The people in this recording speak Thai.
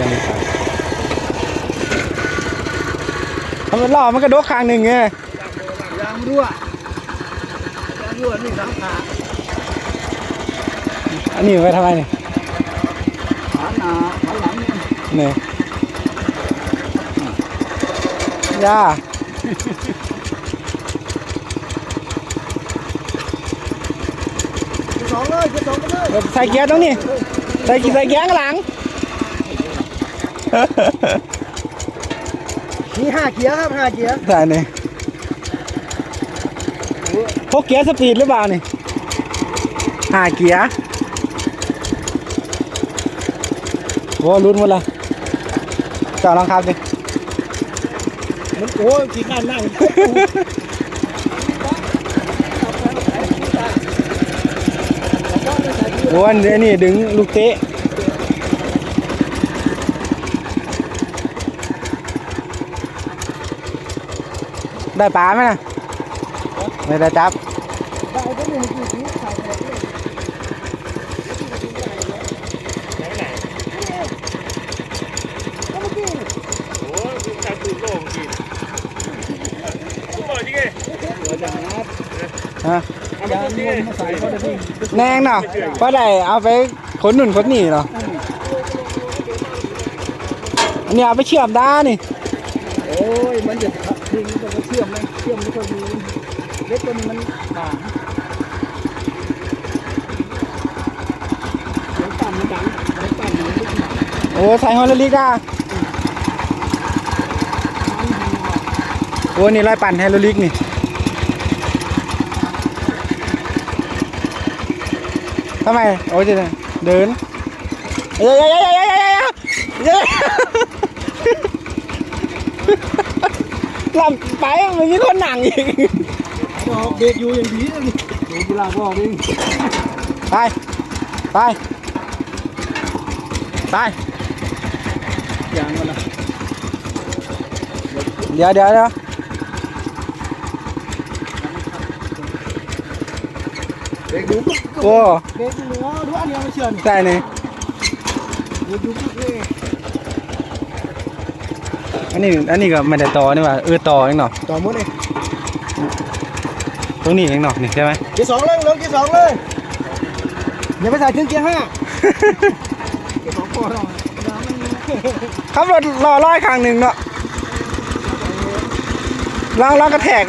กันทำเป็นล่อมันกระโดดคางหนึ่งไงยางรั่วยางรั่วนี่สามขาอันนี้ไว้ทำไมเนี่ยขาหนาขาหลังเนี่ยย่าสองเลยสองเลยใส่เกียร์ตรงนี้ใส่ใส่เกียร์ข้างหลัง มีห้าเกียร์ครับห้าเกียร์ใส่นี่พวกเกียร์สปีดหรือเปล่านี่ห้าเกียร์โอ้ลุ้นหมดละเจ้าลองขับดิมันโอ้ยกินนั่นนั่งโอ้อันนี้ดึงลูกเตะ ได้ปลาไหมนะไม่ได้จับได้ก็มีกี่สีใส่หมดเลยฮะยางงมมาใส่เขาจะวิ่งแนงเนาะเพราะได้เอาไปขนหนุนขนหนีเนาะอันนี้เอาไปเชื่อมได้นี่โอ้ยมันจะิงมันจะเชื่อมไหมเชื่อมไม่ค่อยดีเล็กตัวนี้มันบางเสียงปั่นมันดังเสียงปั่นมันลุกหนักโอ้ใส่ฮอลลิกได้โอ้นี่ไล่ปั่นไฮโดรลิกนี่ทำไมโอ้ยจะเดินเอ้ยเอ้ยเอ้ยเอ้ยเอ้ยเอ้ยเอ้ย ลำไปมันมีคนหนังอีกบอกเด็กอยู่อย่างนี้เลยเด็กเวลาบอกเองไป ไป ไปอย่างนั้นนะเดี๋ยวเดี๋ยวเดี๋ยวเด็กดูปุ๊บโอ้เด็กดูว่าดูอันนี้มาเชื่อมใส่นี่เด็กดูปุ๊บเลย อันนี้อันนี้ก็ไม่ได้ต่อนี่หว่าเออต่อเองเนาะต่อมุดเลยตรงนี้เองเนาะนี่ใช่ไหมเกียร์สองเลยลงเกียร์สองเลยอย่าไปใส่ถึงเกียร์ห้าเกียร์สองพอเราน้ำมันขับรถรอร้อยครั้งหนึ่งเนาะล้างล้างกระแทก